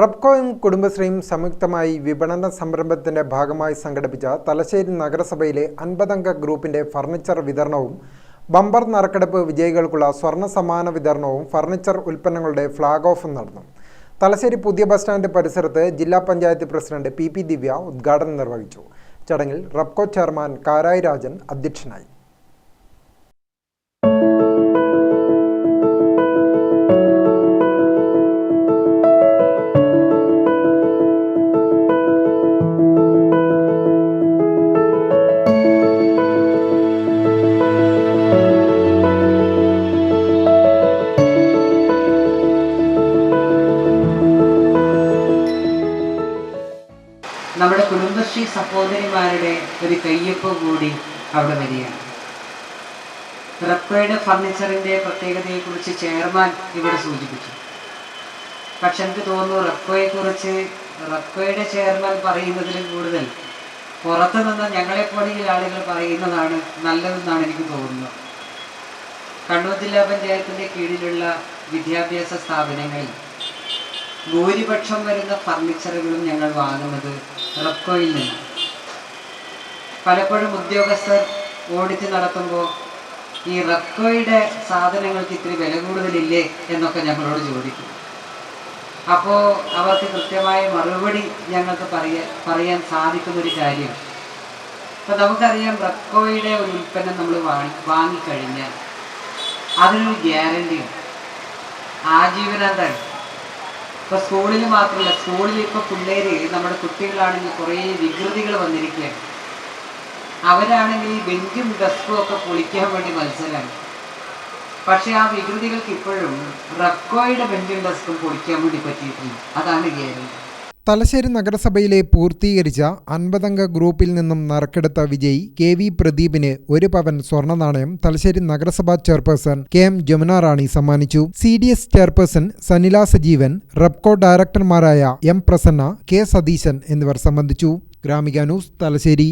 റബ്കോയും കുടുംബശ്രീയും സംയുക്തമായി വിപണന സംരംഭത്തിന്റെ ഭാഗമായി സംഘടിപ്പിച്ച തലശ്ശേരി നഗരസഭയിലെ അൻപതംഗ ഗ്രൂപ്പിന്റെ ഫർണിച്ചർ വിതരണവും ബമ്പർ നറുക്കെടുപ്പ് വിജയികൾക്കുള്ള സ്വർണ സമ്മാന വിതരണവും ഫർണിച്ചർ ഉൽപ്പന്നങ്ങളുടെ ഫ്ളാഗ് ഓഫും നടന്നു. തലശ്ശേരി പുതിയ ബസ് സ്റ്റാൻഡ് പരിസരത്ത് ജില്ലാ panchayat president P P Divya ഉദ്ഘാടനം നിർവഹിച്ചു. ചടങ്ങിൽ റബ്കോ ചെയർമാൻ കാരായി രാജൻ അധ്യക്ഷനായി. നമ്മുടെ കുടുംബശ്രീ സഹോദരിമാരുടെ ഒരു കയ്യൊപ്പ് കൂടി അവിടെ വരികയാണ്. റെപ്പയുടെ ഫർണിച്ചറിന്റെ പ്രത്യേകതയെക്കുറിച്ച് ചെയർമാൻ ഇവിടെ സൂചിപ്പിച്ചു. പക്ഷെ എനിക്ക് തോന്നുന്നു റെപ്പയെ റെപ്പയുടെ ചെയർമാൻ പറയുന്നതിലും കൂടുതൽ പുറത്തു നിന്ന് ഞങ്ങളെപ്പോലെയുള്ള ആളുകൾ പറയുന്നതാണ് നല്ലതെന്നാണ് എനിക്ക് തോന്നുന്നത്. കണ്ണൂർ ജില്ലാ പഞ്ചായത്തിന്റെ കീഴിലുള്ള വിദ്യാഭ്യാസ സ്ഥാപനങ്ങളിൽ ഭൂരിപക്ഷം വരുന്ന ഫർണിച്ചറുകളും ഞങ്ങൾ വാങ്ങുന്നത് റെപ്കോയിൽ പലപ്പോഴും ഉദ്യോഗസ്ഥർ ഓടിച്ച് നടത്തുമ്പോൾ ഈ റെപ്കോയുടെ സാധനങ്ങൾക്ക് ഇത്തിരി വില കൂടുതലില്ലേ എന്നൊക്കെ ഞങ്ങളോട് ചോദിക്കും. അപ്പോൾ അവർക്ക് കൃത്യമായ മറുപടി ഞങ്ങൾക്ക് പറയാൻ പറയാൻ സാധിക്കുന്നൊരു കാര്യം. ഇപ്പം നമുക്കറിയാം റെപ്കോയുടെ ഒരു ഉൽപ്പന്നം നമ്മൾ വാങ്ങി വാങ്ങിക്കഴിഞ്ഞാൽ അതിനൊരു ഗ്യാരണ്ടിയും ആജീവനാന്തം ഇപ്പൊ സ്കൂളിൽ മാത്രമല്ല സ്കൂളിൽ ഇപ്പൊ പിള്ളേര് നമ്മുടെ കുട്ടികളാണെങ്കിൽ കുറേ വികൃതികൾ വന്നിരിക്കുകയാണ്. അവരാണെങ്കിൽ ഈ ബെഞ്ചും ഡെസ്കും ഒക്കെ പൊളിക്കാൻ വേണ്ടി മത്സരമാണ് പക്ഷേ ആ വികൃതികൾക്ക് ഇപ്പോഴും റെക്കോയുടെ ബെഞ്ചും ഡെസ്കും പൊളിക്കാൻ വേണ്ടി പറ്റിയിട്ടില്ല അതാണ് ഗ്യാരണ്ടി തലശ്ശേരി നഗരസഭയിലെ പൂർത്തീകരിച്ച അൻപതംഗ ഗ്രൂപ്പിൽ നിന്നും നറുക്കെടുത്ത വിജയി കെ വി പ്രദീപിന് ഒരു പവൻ സ്വർണ നാണയം തലശ്ശേരി നഗരസഭാ chairperson K M Jamuna Rani സമ്മാനിച്ചു. C D S chairperson Sanila Sajeevan Repco ഡയറക്ടർമാരായ M Prasanna K Satheesan എന്നിവർ സംബന്ധിച്ചു. ഗ്രാമിക ന്യൂസ് തലശ്ശേരി.